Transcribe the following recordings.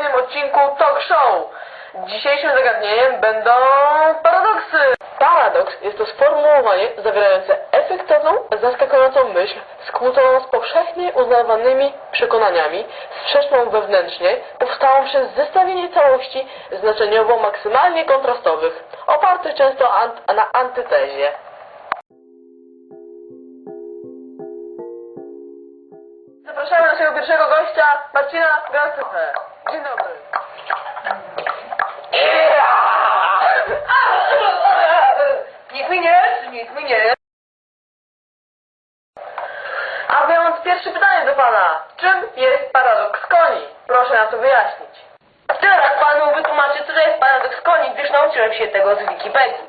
kolejnym odcinku Talk Show. Dzisiejszym zagadnieniem będą paradoksy. Paradoks jest to sformułowanie zawierające efektowną, zaskakującą myśl skłóconą z powszechnie uznawanymi przekonaniami, sprzeczną wewnętrznie, powstałą przez zestawienie całości znaczeniowo maksymalnie kontrastowych, opartych często ant- na antytezie. Zapraszamy naszego pierwszego gościa, Marcina Gastychę. Dzień dobry. Niech mi nie, niech mi nie. A więc pierwsze pytanie do Pana. Czym jest paradoks koni? Proszę nam to wyjaśnić. Teraz panu wytłumaczę, co to jest paradoks koni, gdyż nauczyłem się tego z Wikipedii.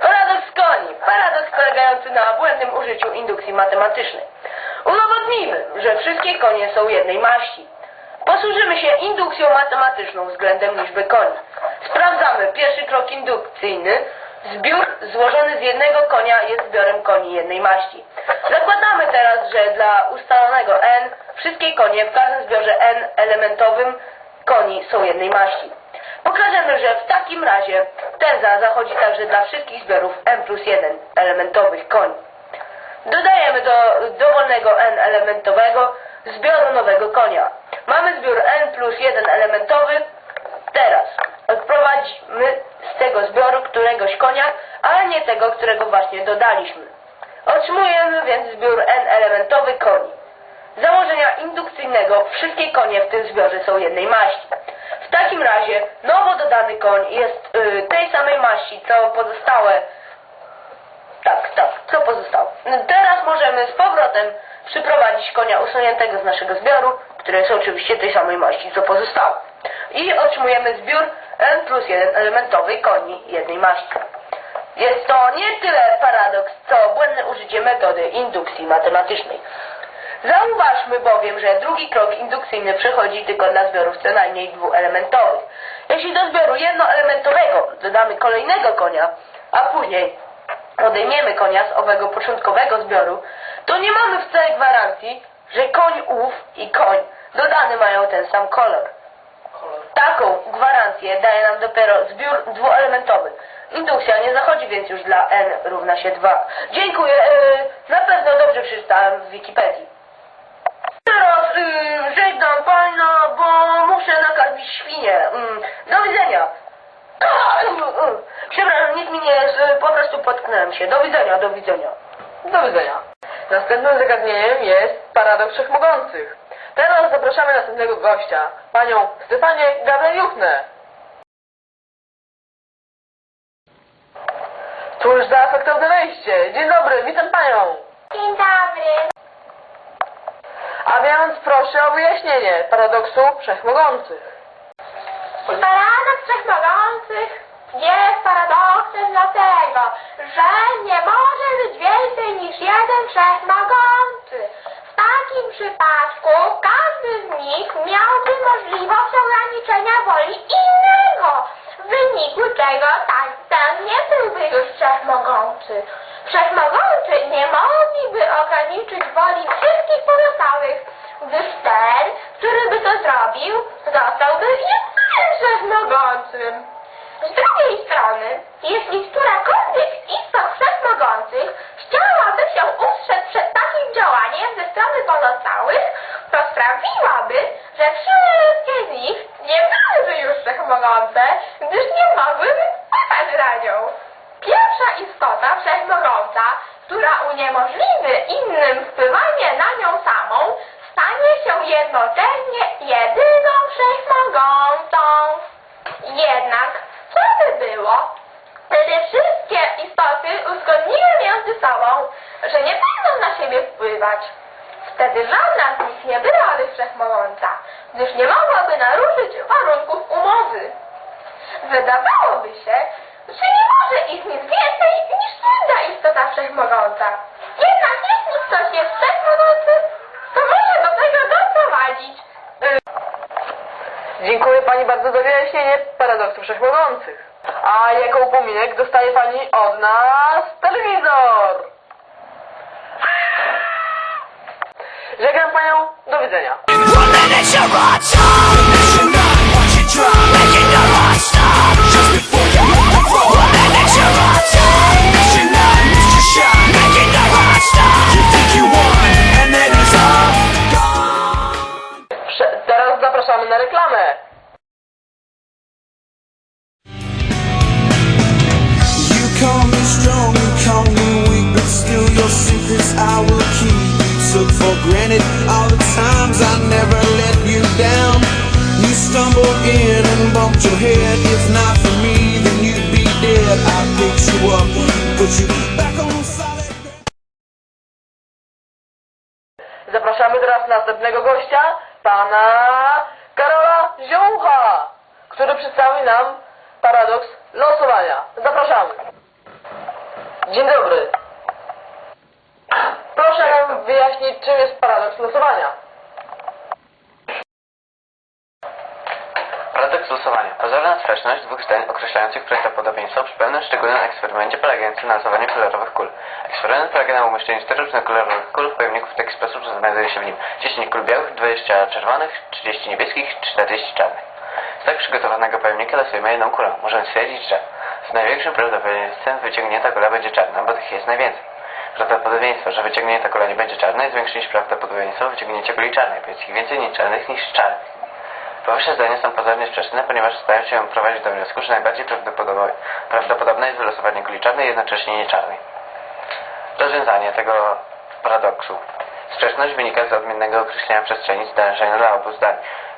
Paradoks koni. Paradoks polegający na błędnym użyciu indukcji matematycznej. Udowodnijmy, że wszystkie konie są jednej maści. Posłużymy się indukcją matematyczną względem liczby koni. Sprawdzamy pierwszy krok indukcyjny. Zbiór złożony z jednego konia jest zbiorem koni jednej maści. Zakładamy teraz, że dla ustalonego n wszystkie konie w każdym zbiorze n elementowym koni są jednej maści. Pokażemy, że w takim razie teza zachodzi także dla wszystkich zbiorów n plus 1 elementowych koni. Dodajemy do dowolnego n elementowego zbioru nowego konia. Mamy zbiór n plus 1 elementowy. Teraz odprowadzimy z tego zbioru któregoś konia, ale nie tego, którego właśnie dodaliśmy. Otrzymujemy więc zbiór n elementowy koni. Z założenia indukcyjnego wszystkie konie w tym zbiorze są jednej maści. W takim razie nowo dodany koń jest y, tej samej maści co pozostałe tak, tak, co pozostało. Teraz możemy z powrotem przyprowadzić konia usuniętego z naszego zbioru, który jest oczywiście tej samej maści, co pozostało. I otrzymujemy zbiór n plus 1 elementowej koni jednej maści. Jest to nie tyle paradoks, co błędne użycie metody indukcji matematycznej. Zauważmy bowiem, że drugi krok indukcyjny przechodzi tylko dla zbiorów co najmniej dwuelementowych. Jeśli do zbioru jednoelementowego dodamy kolejnego konia, a później odejmiemy konia z owego początkowego zbioru, to nie mamy wcale gwarancji, że koń ów i koń dodany mają ten sam kolor. Taką gwarancję daje nam dopiero zbiór dwuelementowy. Indukcja nie zachodzi więc już dla n równa się 2. Dziękuję, yy, na pewno dobrze przeczytałem w Wikipedii. Teraz yy, żegnam pana, bo muszę nakarmić świnię. Mm, do widzenia. Przepraszam, nic mi nie jest, yy, po prostu potknąłem się. Do widzenia, do widzenia. Do widzenia. Następnym zagadnieniem jest paradoks wszechmogących. Teraz zapraszamy następnego gościa, panią Stefanię Gabrieliuchnę. Cóż za efektowne wejście. Dzień dobry, witam panią. Dzień dobry. A więc proszę o wyjaśnienie paradoksu wszechmogących. Paradoks wszechmogących jest paradoksem dlatego, że nie może być więcej niż jeden wszechmogący. Takim przypadku każdy z nich miałby możliwość ograniczenia woli innego, w wyniku czego tak ten nie byłby już wszechmogący. Wszechmogący nie mogliby ograniczyć woli wszystkich pozostałych, gdyż ten, który by to zrobił, zostałby jedynym wszechmogącym. Z drugiej strony, jeśli którakolwiek z istot wszechmogących chciałaby się ustrzec przed takim działaniem ze strony pozostałych, to sprawiłaby, że wszystkie z nich nie byłyby już wszechmogące, gdyż nie mogłyby wpływać na nią. Pierwsza istota wszechmogąca, która uniemożliwi innym wpływanie na nią samą, stanie się jednocześnie jedyną wszechmogącą. Jednak co by było, gdyby wszystkie istoty uzgodniły między sobą, że nie będą na siebie wpływać? Wtedy żadna z nich nie byłaby wszechmogąca, gdyż nie mogłaby naruszyć warunków umowy. Wydawałoby się, że nie może istnieć więcej niż jedna istota wszechmogąca. Jednak jeśli ktoś jest wszechmogący, to może do tego doprowadzić. Dziękuję pani bardzo za wyjaśnienie paradoksu wszechmogących. A jako upominek dostaje pani od nas telewizor. Żegnam panią, do widzenia. Granted all the times I never let you down. You stumbled in and bumped your head. If not for me, then you'd be dead. I picked you up, put you back on solid. Zapraszamy teraz następnego gościa, pana Karola Ziołucha, który przedstawi nam paradoks losowania. Zapraszamy. Dzień dobry. Proszę nam wyjaśnić, czym jest paradoks losowania. Paradoks losowania. Pozorna sprzeczność dwóch zdań określających prawdopodobieństwo przy pewnym szczególnym eksperymencie polegającym na losowaniu kolorowych kul. Eksperyment polega na umieszczeniu czterech różnokolorowych kul w pojemniku w taki sposób, że znajduje się w nim 10 kul białych, 20 czerwonych, 30 niebieskich, 40 czarnych. Z tak przygotowanego pojemnika losujemy jedną kulę. Możemy stwierdzić, że z największym prawdopodobieństwem wyciągnięta kula będzie czarna, bo tych jest najwięcej. Prawdopodobieństwo, że wyciągnięta kula nie będzie czarna jest większe niż prawdopodobieństwo wyciągnięcia kuli czarnej, więc ich więcej niż czarnych niż czarnych. Powyższe zdania są pozornie sprzeczne, ponieważ starają się prowadzić do wniosku, że najbardziej prawdopodobne, jest wylosowanie kuli czarnej, jednocześnie nie czarnej. Rozwiązanie tego paradoksu. Sprzeczność wynika z odmiennego określenia przestrzeni zdarzenia dla obu zdań,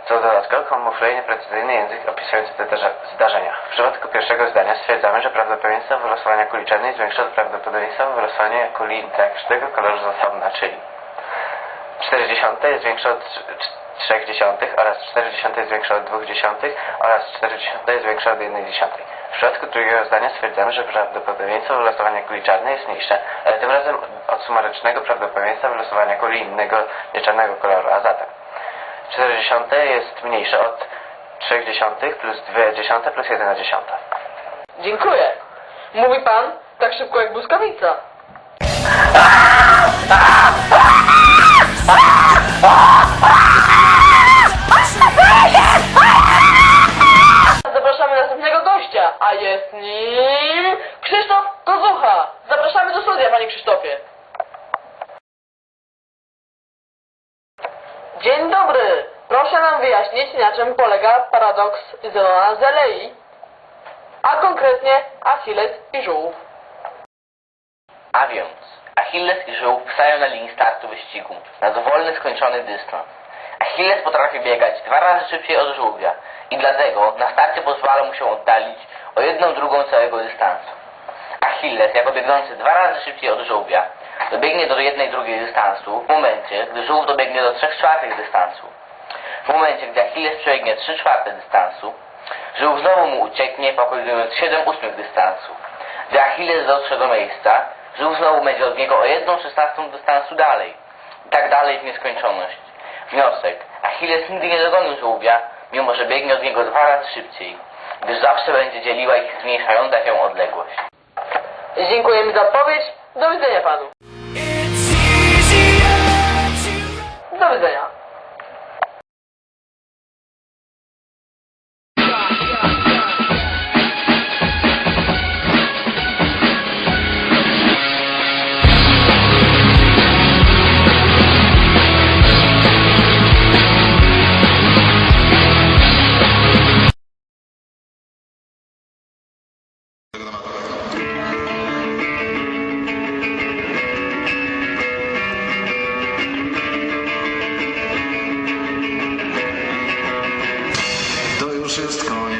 co w dodatku kamufluje nieprecyzyjny język opisujący te zdarzenia. W przypadku pierwszego zdania stwierdzamy, że prawdopodobieństwo wylosowania kuli czarnej jest większe od prawdopodobieństwa wylosowania kuli każdego koloru z osobna, czyli 40 jest większe od 3 dziesiątych oraz 40 jest większe od 2 dziesiątych oraz 40 jest większe od 1 dziesiątej. W przypadku drugiego zdania stwierdzamy, że prawdopodobieństwo wylosowania kuli czarnej jest mniejsze, ale tym razem od sumarycznego prawdopodobieństwa wylosowania kuli innego nieczarnego koloru, a zatem 40 jest mniejsze od 3 dziesiątych plus 2 dziesiąte plus 1 dziesiąta. Dziękuję. Mówi pan tak szybko jak błyskawica. Zapraszamy następnego gościa, a jest nim Krzysztof Kozucha. Zapraszamy do studia, panie Krzysztofie. Dzień dobry. Proszę nam wyjaśnić, na czym polega paradoks Zenona Zelei, a konkretnie Achilles i żółw. A więc, Achilles i żółw wstają na linii startu wyścigu, na dowolny skończony dystans. Achilles potrafi biegać dwa razy szybciej od żółwia i dlatego na starcie pozwala mu się oddalić o jedną drugą całego dystansu. Achilles, jako biegnący dwa razy szybciej od żółwia, dobiegnie do jednej drugiej dystansu w momencie, gdy żółw dobiegnie do trzech czwartych dystansu. W momencie, gdy Achilles przebiegnie trzy czwarte dystansu, żółw znowu mu ucieknie, pokonując 7 ósmych dystansu. Gdy Achilles dotrze do miejsca, żółw znowu będzie od niego o jedną szesnastą dystansu dalej. I tak dalej w nieskończoność. Wniosek. Achilles nigdy nie dogonił żółwia, mimo że biegnie od niego dwa razy szybciej, gdyż zawsze będzie dzieliła ich zmniejszająca się odległość. Dziękujemy za odpowiedź. Do widzenia panu. Do widzenia. To już jest koniec. Nie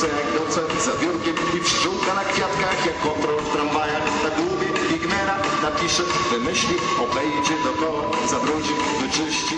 dziurce jak docent za biurkiem i pszczółka na kwiatkach jak kontrol w tramwajach. Na głupie pigmena napisze, wymyśli, obejdzie dookoła, zabrudzi, wyczyści,